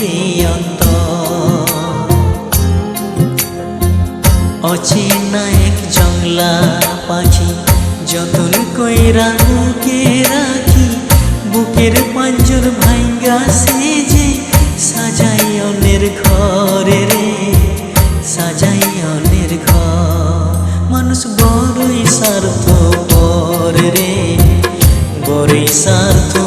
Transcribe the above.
অন্তর অচেনা এক জংলা পাখি যতন কইরা বুকে রাখি, বুকের পাঞ্জর ভাঙ্গা সেজে সাজাই অনের ঘরে রে সাজাই অনের ঘর। মানুষ বড়ই স্বার্থ পর রে, বড়ই স্বার্থ